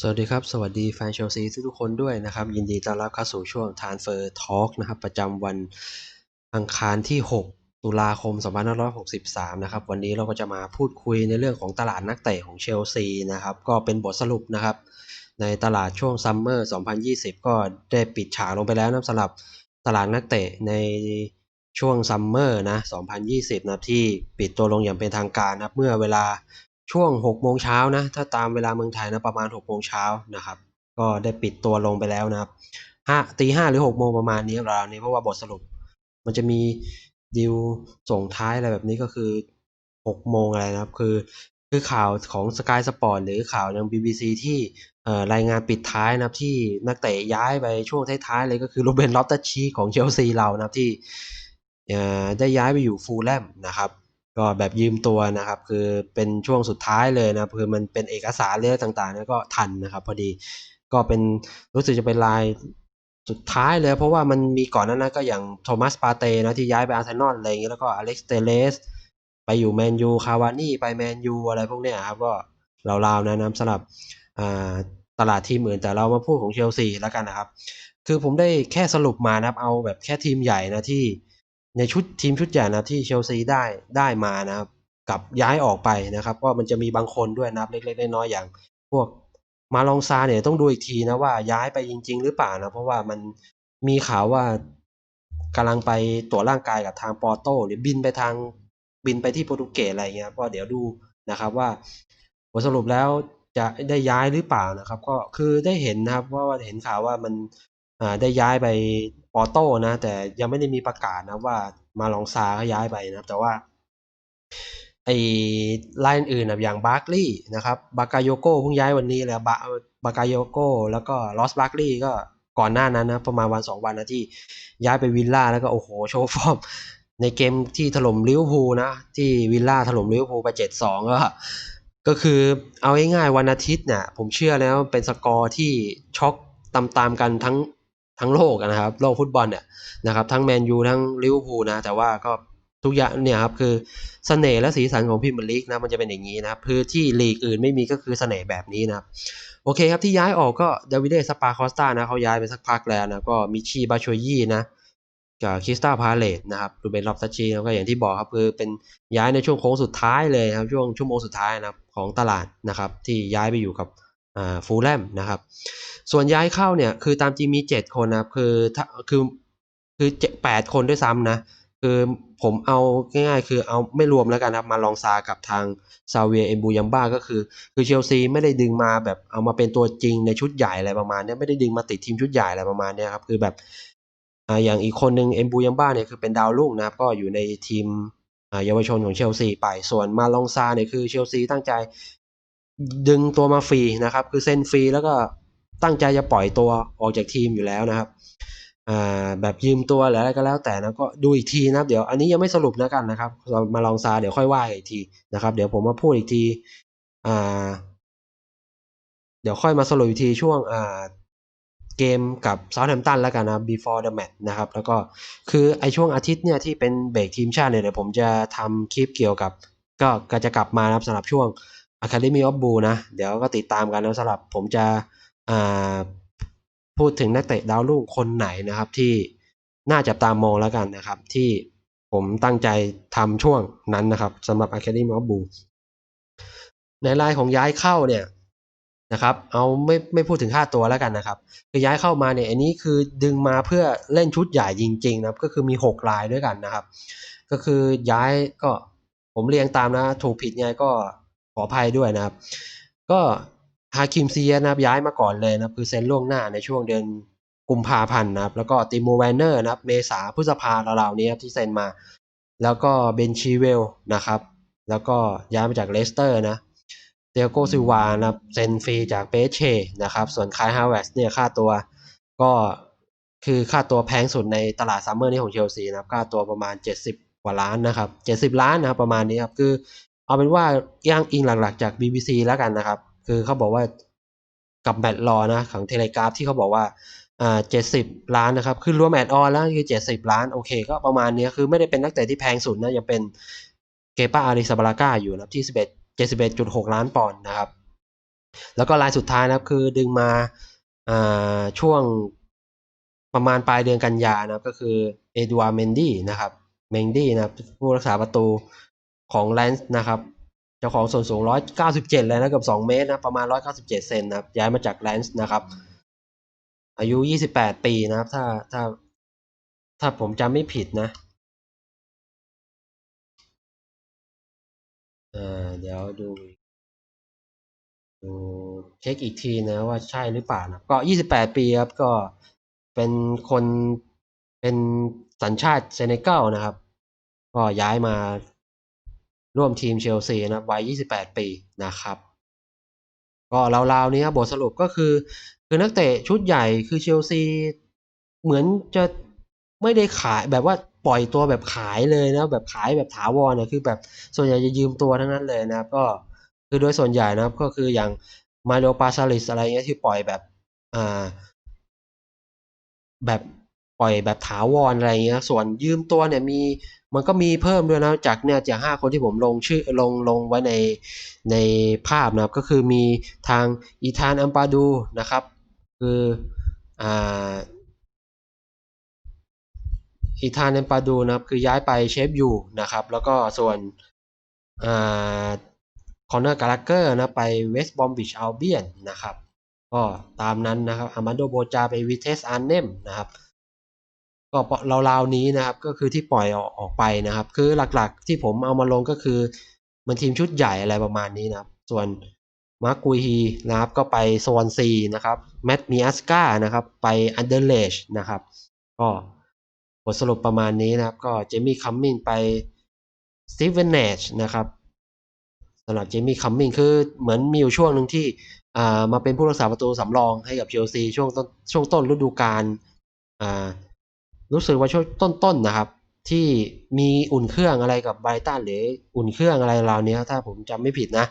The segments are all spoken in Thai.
สวัสดีครับ สวัสดีแฟนเชลซีทุกคนด้วยนะครับ ยินดีต้อนรับเข้าสู่ช่วง Transfer Talk นะครับ ประจำวันอังคารที่ 6 ตุลาคม 2563 นะครับ วันนี้เราก็จะมาพูดคุยในเรื่องของตลาดนักเตะของเชลซีนะครับ ก็เป็นบทสรุปนะครับ ในตลาดช่วงซัมเมอร์ 2020 ก็ได้ปิดฉากลงไปแล้วนะสำหรับตลาดนักเตะในช่วงซัมเมอร์นะ 2020 นะครับที่ปิดตัวลงอย่างเป็นทางการนะเมื่อเวลา ช่วง6โมงเช้านะ ถ้าตามเวลาเมืองไทยนะประมาณ6โมงเช้านะครับ ก็ได้ปิดตัวลงไปแล้วนะครับห้าตีห้าหรือ6โมงประมาณนี้ราวนี้เพราะว่าบทสรุป มันจะมีดิวส่งท้ายอะไรแบบนี้ก็คือ6โมงอะไรนะครับ คือคือข่าวของ Sky Sport หรือข่าวยัง BBC ที่รายงานปิดท้ายนะครับที่นักเตะย้ายไปช่วงท้ายๆเลยก็คือโรเบนลอตเตอร์ชีของเชลซีเรานะครับที่ได้ย้ายไปอยู่ฟูลแลมนะครับ ก็แบบยืมตัวนะครับ คือเป็นช่วงสุดท้ายเลยนะคือมันเป็นเอกสารเรื่องต่างๆนี่ก็ทันนะครับ พอดีก็เป็นรู้สึกจะเป็นลายสุดท้ายเลย เพราะว่ามันมีก่อนนั้นนะก็อย่างโทมัสปาเตนะที่ย้ายไปอาร์เซนอลอะไรอย่างเงี้ยแล้วก็อเล็กซ์เตเลสไปอยู่แมนยูคาวานี่ไปแมนยูอะไรพวกเนี้ยครับก็ราวๆนะนะสำหรับตลาดทีมอื่นแต่เรามาพูดของเชลซีแล้วกันนะครับ คือผมได้แค่สรุปมานะครับเอาแบบแค่ทีมใหญ่นะที่ ในชุดทีมชุดใหญ่นะที่เชลซีได้ได้มานะครับกับย้ายออกไปนะครับก็มันจะมีบางคนด้วยนะครับเล็กๆน้อยๆอย่าง พวกมาลองซาเนี่ยต้องดูอีกทีนะว่าย้ายไปจริง ๆ หรือเปล่านะเพราะว่ามันมีข่าวว่ากำลังไปตรวจร่างกายกับทางปอโต้หรือบินไปทางบินไปที่โปรตุเกสอะไรเงี้ยก็เดี๋ยวดูนะครับว่าบทสรุปแล้วจะได้ย้ายหรือเปล่านะครับ ก็คือได้เห็นนะครับว่าเห็นข่าวว่ามัน ได้ย้ายไปปอโต้นะ แต่ยังไม่ได้มีประกาศนะว่ามาลองซาเขาย้ายไปนะแต่ว่าไอ้ไลน์อื่นอย่างบาร์กลีย์นะครับบากาโยโก้เพิ่งย้ายวันนี้แล้วบาบากาโยโก้แล้วก็ลอสบาร์กลีย์ก็ก่อนหน้านั้นนะประมาณวันสองวันนะที่ย้ายไปวิลล่าแล้วก็โอ้โหโชว์ฟอร์มในเกมที่ถล่มลิเวอร์พูลนะ ที่วิลล่าถล่มลิเวอร์พูลไปเจ็ดสองก็ก็คือเอาง่ายๆวันอาทิตย์เนี่ยผมเชื่อแล้วเป็นสกอร์ที่ช็อกตามๆกันทั้ง ทั้งโลกนะครับ โลกฟุตบอลเนี่ยนะครับทั้งแมนยูทั้งลิเวอร์พูลนะแต่ว่าก็ทุกอย่างเนี่ยครับคือเสน่ห์และสีสันของพิมพ์ลีกนะมันจะเป็นอย่างนี้นะครับคือที่ลีกอื่นไม่มีก็คือเสน่ห์แบบนี้นะครับโอเคครับที่ย้ายออกก็เดวิดเดสปาคอสตานะเขาย้ายไปสักพักแล้วนะก็มิชีบาโชยี่นะกับคริสตาพาเลตนะครับรูเบนลอบตัชีแล้วก็อย่างที่บอกครับคือเป็นย้ายในช่วงโค้งสุดท้ายเลยครับช่วงชั่วโมงสุดท้ายนะครับของตลาดนะครับที่ย้ายไปอยู่กับ ฟูลแลมนะครับ ส่วนย้ายเข้าเนี่ยคือตามจริงมีเจ็ดคนนะครับคือถ้าคือคือแปดคนด้วยซ้ำนะ คือผมเอาง่ายๆ คือเอาไม่รวมแล้วกันครับมาลองซากับทางซาเวียเอมบูยัมบ้าก็คือ คือเชลซีไม่ได้ดึงมาแบบเอามาเป็นตัวจริงในชุดใหญ่อะไรประมาณนี้ไม่ได้ดึงมาติดทีมชุดใหญ่อะไรประมาณนี้ครับคือแบบอ่าอย่างอีกคนหนึ่งเอมบูยัมบ้าเนี่ยคือเป็นดาวรุ่งนะครับก็อยู่ในทีมเยาวชนของเชลซีไปส่วนมาลองซาเนี่ยคือเชลซีตั้งใจ ดึงตัวมาฟรีนะครับ คือเซ็นฟรีแล้วก็ตั้งใจจะปล่อยตัวออกจากทีมอยู่แล้วนะครับแบบยืมตัวหรืออะไรก็แล้วแต่นะก็ดูอีกทีนะครับ เดี๋ยวอันนี้ยังไม่สรุปนะกันนะครับ เรามาลองซาเดี๋ยวค่อยว่าอีกทีนะครับ เดี๋ยวผมมาพูดอีกทีเดี๋ยวค่อยมาสรุปอีกทีช่วงเกมกับเซาท์แฮมป์ตันแล้วกันนะ before the match นะครับ แล้วก็คือไอช่วงอาทิตย์เนี่ยที่เป็นเบรกทีมชาติเนี่ยเดี๋ยวผมจะทำคลิปเกี่ยวกับ ก็ก็จะกลับมานะครับสำหรับช่วง Academy of Blue นะ เดี๋ยวก็ติดตามกันนะสำหรับผมจะพูดถึงนักเตะดาวรุ่งคนไหนนะครับ ที่น่าจับตามองแล้วกันนะครับ ที่ผมตั้งใจทำช่วงนั้นนะครับสำหรับ Academy of Blue ในรายของย้ายเข้าเนี่ยนะครับ เอาไม่ไม่พูดถึงค่าตัวแล้วกันนะครับ คือย้ายเข้ามาเนี่ยอันนี้คือดึงมาเพื่อเล่นชุดใหญ่จริง ๆ นะครับ ก็คือมี 6 รายด้วยกันนะครับ ก็คือย้ายก็ผมเรียงตามนะ ถูกผิดไงก็ ขออภัยด้วยนะครับ ก็ฮาคิมเซียนะครับย้ายมาก่อนเลยนะคือเซ็นล่วงหน้าในช่วงเดือนกุมภาพันธ์นะครับ แล้วก็ติโมแวนเนอร์นะครับ เมษาพฤษภาราวๆนี้ที่เซ็นมา แล้วก็เบนชีเวลนะครับ แล้วก็ย้ายมาจากเลสเตอร์นะเตียโกซิวานะเซ็นฟรีจากเปเชนะครับ ส่วนคายฮาวเวสเนี่ยค่าตัวก็คือค่าตัวแพงสุดในตลาดซัมเมอร์นี้ของเชลซีนะครับ ค่าตัวประมาณ 70 กว่าล้านนะครับ 70 ล้านนะครับประมาณนี้ครับ คือ เอาเป็นว่าย่างอิงหลักๆจาก BBC แล้วกันนะครับ คือเขาบอกว่ากับแมตต์รอนะของเทเลกราฟที่เขาบอกว่าอ่าเจ็ดสิบล้านนะครับคือรวมแอดออนแล้วคือเจ็ดสิบล้าน โอเค ก็ประมาณนี้คือไม่ได้เป็นนักเตะที่แพงสุดนะยังเป็นเกปาอาริซาบาลาก้าอยู่นะที่สิบเอ็ดเจ็ดสิบเอ็ดจุดหกล้านปอนด์นะครับ แล้วก็รายสุดท้ายนะครับคือดึงมาอ่าช่วงประมาณปลายเดือนกันยานะครับก็คือเอดัวเมนดี้นะครับเมนดี้นะครับผู้รักษาประตู ของแลนส์นะครับเจ้าของส่วนสูง 197 เลยนะเกือบ 2 เมตรนะประมาณ 197 เซนนะครับย้ายมาจากแลนส์นะครับ อายุ 28 ปีนะครับ ถ้าถ้าถ้าผมจำไม่ผิดนะเออเดี๋ยวดูดูเช็คอีกทีนะว่าใช่หรือเปล่านะก็ 28 ปีครับก็เป็นคนเป็นสัญชาติเซเนกัลนะครับ ก็ย้ายมา ร่วมทีมเชลซีนะวัย 28 ปีนะครับก็ราวๆนี้ครับบทสรุปก็คือ คือนักเตะชุดใหญ่คือเชลซี เหมือนจะไม่ได้ขายแบบว่าปล่อยตัวแบบขายเลยนะ แบบขายแบบถาวรเนี่ยคือแบบส่วนใหญ่จะยืมตัวทั้งนั้นเลยนะครับก็คือโดยส่วนใหญ่นะครับก็คืออย่างมาโลปาซาลิสอะไรเงี้ยที่ปล่อยแบบอ่าแบบปล่อยแบบถาวรอะไรเงี้ย ส่วนยืมตัวเนี่ยมี มันก็มีเพิ่มด้วยนะจากเนี่ยจากห้าคนที่ผมลงชื่อลงลงไว้ในในภาพนะครับ ก็คือมีทางอีธานอัมปาดูนะครับ คืออ่าอีธานอัมปาดูนะครับ คือย้ายไปเชฟยูนะครับ แล้วก็ส่วนอ่าคอนเนอร์กาลักเกอร์นะไปเวสต์บอมบิชอัลเบียนนะครับ ก็ตามนั้นนะครับอามาโดโบจาไปวิเทสอาร์เนมนะครับ ก็ราวๆนี้นะครับก็คือที่ปล่อยออกออกไปนะครับ คือหลักๆที่ผมเอามาลงก็คือ มันทีมชุดใหญ่อะไรประมาณนี้นะครับ ส่วนมาร์กุยฮีนะครับก็ไปโซนซีนะครับแมตมิอัสกานะครับไปอันเดอร์เลชนะครับ ก็บทสรุปประมาณนี้นะครับ ก็เจมี่คัมมินไปสตีเวนเนชนะครับสำหรับเจมี่คัมมินคือเหมือนมีอยู่ช่วงหนึ่งที่อ่ามาเป็นผู้รักษาประตูสำรองให้กับเชลซีช่วงต้นช่วงต้นฤดูกาลอ่า รู้สึกว่าช่วงต้นๆนะครับ ที่มีอุ่นเครื่องอะไรกับไบรตันหรืออุ่นเครื่องอะไรราวนี้ถ้าผมจำไม่ผิดนะ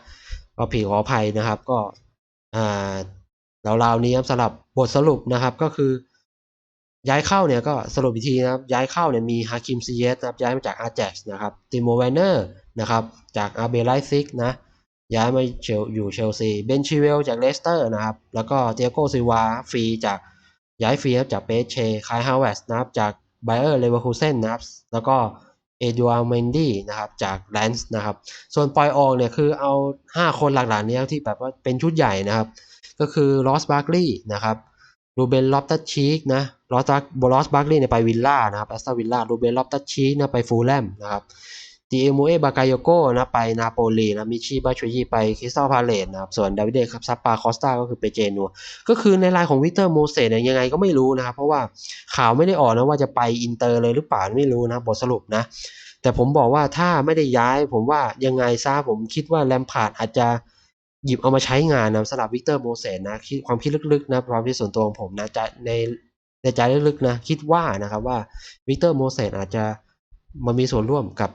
ก็ผิดขออภัยนะครับ ก็อ่าราวๆนี้ครับสำหรับบทสรุปนะครับก็คือ ย้ายเข้าเนี่ยก็สรุปอีกทีนะครับ ย้ายเข้าเนี่ยมีฮาคิมซีเยสนะครับย้ายมาจากอาร์แจ็กซ์นะครับติโมเวนเนอร์นะครับจากอาร์เบไลซิกนะย้ายมาอยู่เชลซีเบนชิเวลจากเลสเตอร์นะครับ แล้วก็เตียโกซิวาฟรีจาก ย้ายฟรีครับจากเปเชคายฮาวเวสนะครับจากไบเออร์เลเวอร์คูเซนนะครับแล้วก็เอดัวเมนดี้นะครับจากแลนส์นะครับ ส่วนปล่อยออกเนี่ยคือเอา 5 คนหลักๆนี้ที่แบบว่าเป็นชุดใหญ่นะครับ ก็คือลอสบาร์กลีย์นะครับรูเบนลอฟตัชชีกนะลอสบลอสบาร์กลีย์เนี่ยไปวิลล่านะครับแอสตันวิลล่ารูเบนลอฟตัชชีกนะไปฟูลแลมนะครับ ดีเอโมเอบากายโกนะไปนาโปลีนะมิชิบาชูยีไปคริสตัลพาเลตนะครับส่วนดาวิดเดครับซัปปาคอสตาก็คือไปเจนัว ก็คือในรายของวิกเตอร์โมเสสเนี่ยยังไงก็ไม่รู้นะครับเพราะว่าข่าวไม่ได้ออกนะว่าจะไปอินเตอร์เลยหรือเปล่าไม่รู้นะบทสรุปนะ แต่ผมบอกว่าถ้าไม่ได้ย้ายผมว่ายังไงซะผมคิดว่าแลมพาร์ดอาจจะหยิบเอามาใช้งานนะสำหรับวิกเตอร์โมเสสนะคิดความคิดลึกๆนะความคิดส่วนตัวของผมนะจะในในใจลึกๆนะคิดว่านะครับว่าวิกเตอร์โมเสสอาจจะมามีส่วนร่วมกับ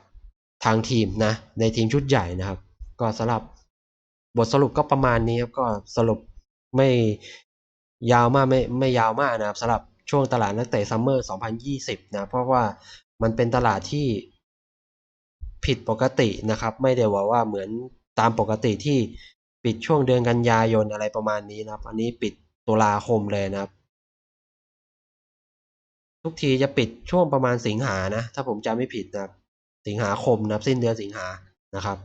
ทางทีมนะในทีมชุดใหญ่นะครับ ก็สำหรับบทสรุปก็ประมาณนี้ครับก็สรุปไม่ยาวมากไม่ไม่ยาวมากนะครับสำหรับช่วงตลาดนักเตะซัมเมอร์ 2020 นะเพราะว่ามันเป็นตลาดที่ผิดปกตินะครับ ไม่ได้ว่าว่าเหมือนตามปกติที่ปิดช่วงเดือนกันยายนอะไรประมาณนี้นะครับ อันนี้ปิดตุลาคมเลยนะครับ ทุกทีจะปิดช่วงประมาณสิงหานะ ถ้าผมจำไม่ผิดนะครับ สิงหาคมนะครับ สิ้นเดือนสิงหานะครับ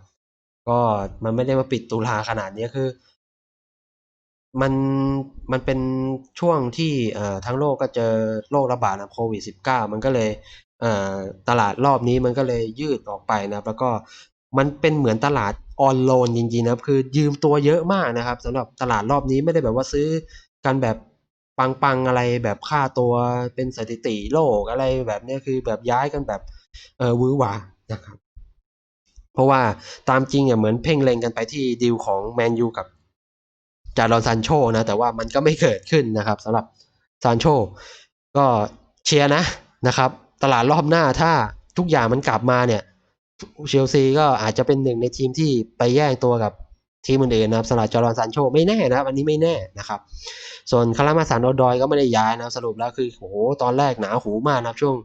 ก็มันไม่ได้มาปิดตุลาขนาดนี้คือ มันมันเป็นช่วงที่เอ่อทั้งโลกก็เจอโรคระบาดนะโควิด -19 มันก็เลยเอ่อตลาดรอบนี้มันก็เลยยืดออกไปนะครับ แล้วก็มันเป็นเหมือนตลาดออนโลนจริงๆนะครับคือยืมตัวเยอะมากนะครับสำหรับตลาดรอบนี้ไม่ได้แบบว่าซื้อกันแบบปังๆอะไรแบบค่าตัวเป็นสถิติโลกอะไรแบบนี้คือแบบย้ายกันแบบ เออวือหวานะครับ เพราะว่าตามจริงอะเหมือนเพ่งเล็งกันไปที่ดีลของแมนยูกับจารอนซานโชนะ แต่ว่ามันก็ไม่เกิดขึ้นนะครับสำหรับซานโชก็เชียร์นะนะครับ ตลาดรอบหน้าถ้าทุกอย่างมันกลับมาเนี่ยเชลซีก็อาจจะเป็นหนึ่งในทีมที่ไปแย่งตัวกับทีมอื่นๆนะครับสำหรับจอร์นซานโชไม่แน่นะครับ อันนี้ไม่แน่นะครับ ส่วนคารามาสานโอดอยก็ไม่ได้ย้ายนะสรุปแล้วคือโหตอนแรกหนาหูมากนะครับช่วง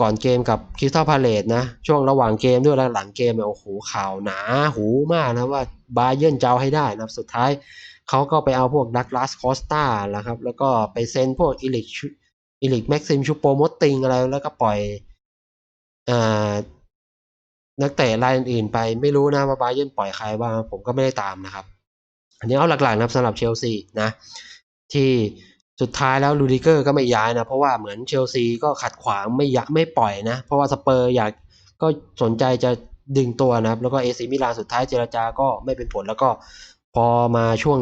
ก่อนเกมกับคริสตัลพาเลตนะ ช่วงระหว่างเกมด้วยและหลังเกมเนี่ยโอ้โหข่าวหนาหูมากนะว่าบาเยิร์นจะเอาให้ได้นะสุดท้ายเขาก็ไปเอาพวกดักลาสคอสตาแล้วครับ แล้วก็ไปเซ็นพวกอิลิกอิลิกแม็กซิมชูโปมดติงอะไรแล้วก็ปล่อยอ่านักเตะรายอื่นๆไปไม่รู้นะว่าบาเยิร์นปล่อยใครบ้างผมก็ไม่ได้ตามนะครับ อันนี้เอาหลักๆนะครับสำหรับเชลซีนะ ที่ สุดท้ายแล้วลูดิเกอร์ก็ไม่ย้ายนะ เพราะว่าเหมือนเชลซีก็ขัดขวางไม่ยะไม่ปล่อยนะ เพราะว่าสเปอร์อยากก็สนใจจะดึงตัวนะครับ แล้วก็เอซีมิลานสุดท้ายเจรจาก็ไม่เป็นผลแล้วก็พอมาช่วง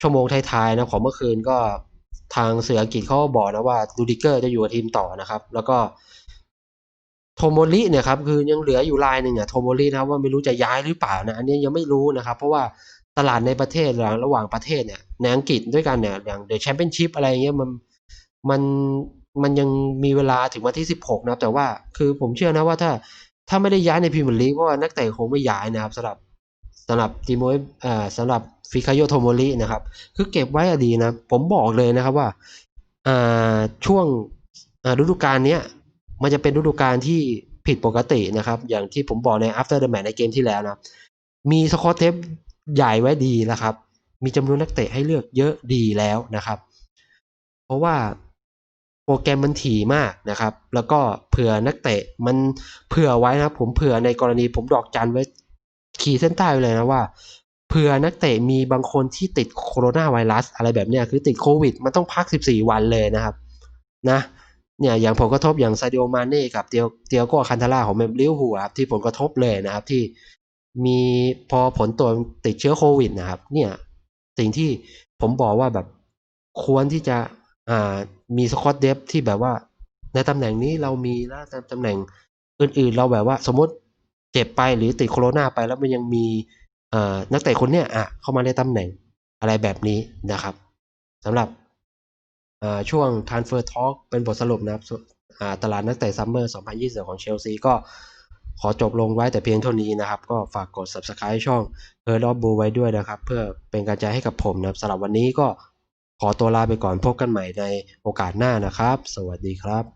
ชั่วโมงท้ายๆนะของเมื่อคืนก็ทางเสืออังกฤษเขาบอกนะว่าลูดิเกอร์จะอยู่กับทีมต่อนะครับ แล้วก็โทโมริเนี่ยครับคือยังเหลืออยู่รายหนึ่งอะโทโมรินะครับว่าไม่รู้จะย้ายหรือเปล่านะอันนี้ยังไม่รู้นะครับ เพราะว่า ตลาดในประเทศระระหว่างประเทศเนี่ยในอังกฤษด้วยกันเนี่ยอย่างเดอะแชมเปี้ยนชิพอะไรเงี้ยมันมันมันยังมีเวลาถึงวันที่สิบหกนะครับแต่ว่าคือผมเชื่อนะว่าถ้าถ้าไม่ได้ย้ายในพรีเมียร์ลีกเพราะว่านักเตะคงไม่ย้ายนะครับสำหรับสำหรับติโมเอ่อสำหรับฟิคาโยโทโมรินะครับ คือเก็บไว้อดีนะ ผมบอกเลยนะครับว่าอ่าช่วงอ่าฤดูกาลเนี้ยมันจะเป็นฤดูกาลที่ผิดปกตินะครับ อย่างที่ผมบอกใน after the match ในเกมที่แล้วนะ มีสกอตเทป ใหญ่ไว้ดีแล้วครับ มีจำนวนนักเตะให้เลือกเยอะดีแล้วนะครับ เพราะว่าโปรแกรมมันถี่มากนะครับ แล้วก็เผื่อนักเตะมันเผื่อไว้นะครับผมเผื่อในกรณีผมดอกจันไว้ขีดเส้นใต้เลยนะว่าเผื่อนักเตะมีบางคนที่ติดโคโรนาไวรัส อะไรแบบเนี้ยคือติดโควิด มันต้องพัก 14 วันเลยนะครับนะเนี่ยอย่างผลกระทบอย่างซาดิโอมาเน่กับเตียวเตียโกคันทาร่าของเมลิเวอร์พูลครับที่ผลกระทบเลยนะครับที่ มีพอผลตรวจติดเชื้อโควิดนะครับ เนี่ยสิ่งที่ผมบอกว่าแบบควรที่จะอ่ามีสกอตเดฟที่แบบว่า ในตำแหน่งนี้เรามีแล้วแต่ตำแหน่งอื่นๆ เราแบบว่า สมมติเจ็บไปหรือติดโคโรนาไปแล้วมันยังมีอ่านักเตะคนเนี้ยอะเข้ามาในตำแหน่งอะไรแบบนี้นะครับสำหรับช่วง Transfer Talk เป็นบทสรุปนะครับตลาดนักเตะซัมเมอร์ 2020 ของเชลซีก็ ขอจบลงไว้แต่เพียงเท่านี้นะครับ ก็ฝากกด Subscribe ช่อง h e r d of Blue ไว้ด้วยนะครับ เพื่อเป็นกำลังใจให้กับผมนะครับสำหรับวันนี้ก็ขอตัวลาไปก่อนพบกันใหม่ในโอกาสหน้านะครับ สวัสดีครับ